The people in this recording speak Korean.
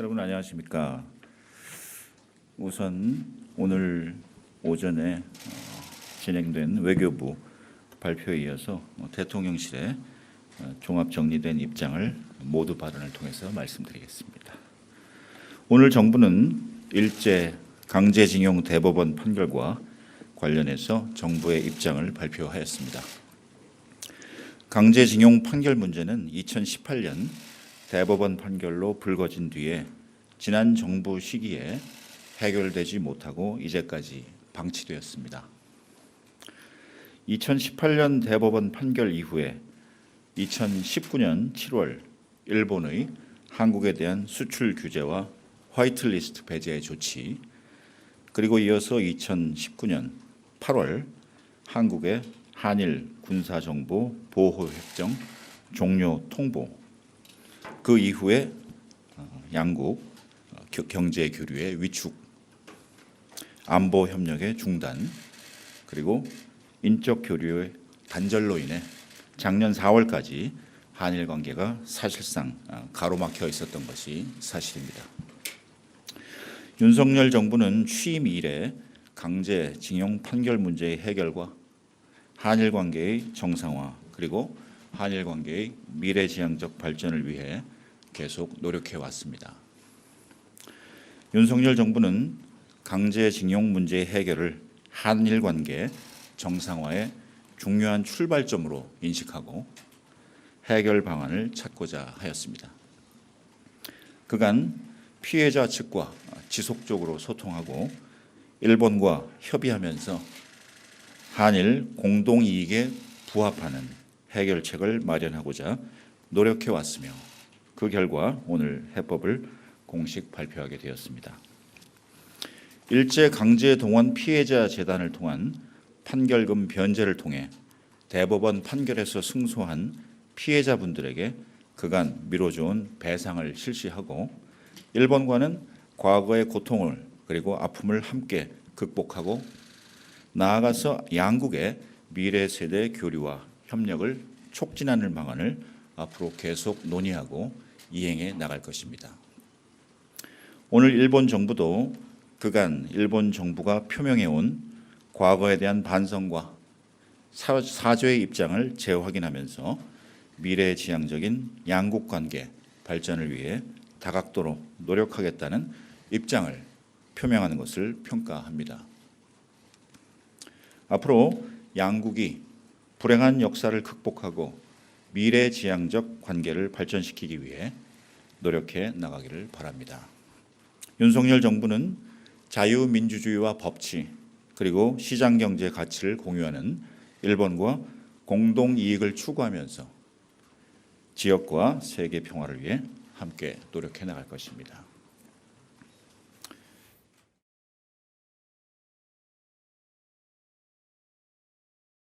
여러분 안녕하십니까? 우선 오늘 오전에 어, 진행된 외교부 발표에 이어서 어, 대통령실의 어, 종합 정리된 입장을 모두 발언을 통해서 말씀드리겠습니다. 오늘 정부는 일제 강제징용 대법원 판결과 관련해서 정부의 입장을 발표하였습니다. 강제징용 판결 문제는 2018년 대법원 판결로 불거진 뒤에 지난 정부 시기에 해결되지 못하고 이제까지 방치되었습니다. 2018년 대법원 판결 이후에 2019년 7월 일본의 한국에 대한 수출 규제와 화이트리스트 배제 조치 그리고 이어서 2019년 8월 한국의 한일 군사정보 보호 협정 종료 통보 그 이후에 어, 양국 어, 겨- 경제 교류의 위축, 안보 협력의 중단, 그리고 인적 교류의 단절로 인해 작년 4월까지 한일 관계가 사실상 어, 가로막혀 있었던 것이 사실입니다. 윤석열 정부는 취임 이래 강제 징용 판결 문제의 해결과 한일 관계의 정상화 그리고 한일 관계의 미래지향적 발전을 위해 계속 노력해 왔습니다. 윤석열 정부는 강제징용 문제 해결을 한일 관계 정상화의 중요한 출발점으로 인식하고 해결 방안을 찾고자 하였습니다. 그간 피해자 측과 지속적으로 소통하고 일본과 협의하면서 한일 공동 이익에 부합하는 해결책을 마련하고자 노력해 왔으며 그 결과 오늘 해법을 공식 발표하게 되었습니다. 일제 강제 동원 피해자 재단을 통한 판결금 변제를 통해 대법원 판결에서 승소한 피해자분들에게 그간 미뤄져온 배상을 실시하고 일본과는 과거의 고통을 그리고 아픔을 함께 극복하고 나아가서 양국의 미래 세대 교류와 협력을 촉진하는 방안을 앞으로 계속 논의하고 이행해 나갈 것입니다. 오늘 일본 정부도 그간 일본 정부가 표명해 온 과거에 대한 반성과 사- 사죄의 입장을 재확인하면서 미래지향적인 양국 관계 발전을 위해 다각도로 노력하겠다는 입장을 표명하는 것을 평가합니다. 앞으로 양국이 불행한 역사를 극복하고 미래지향적 관계를 발전시키기 위해 노력해 나가기를 바랍니다. 윤석열 정부는 자유민주주의와 법치 그리고 시장 경제 가치를 공유하는 일본과 공동 이익을 추구하면서 지역과 세계 평화를 위해 함께 노력해 나갈 것입니다.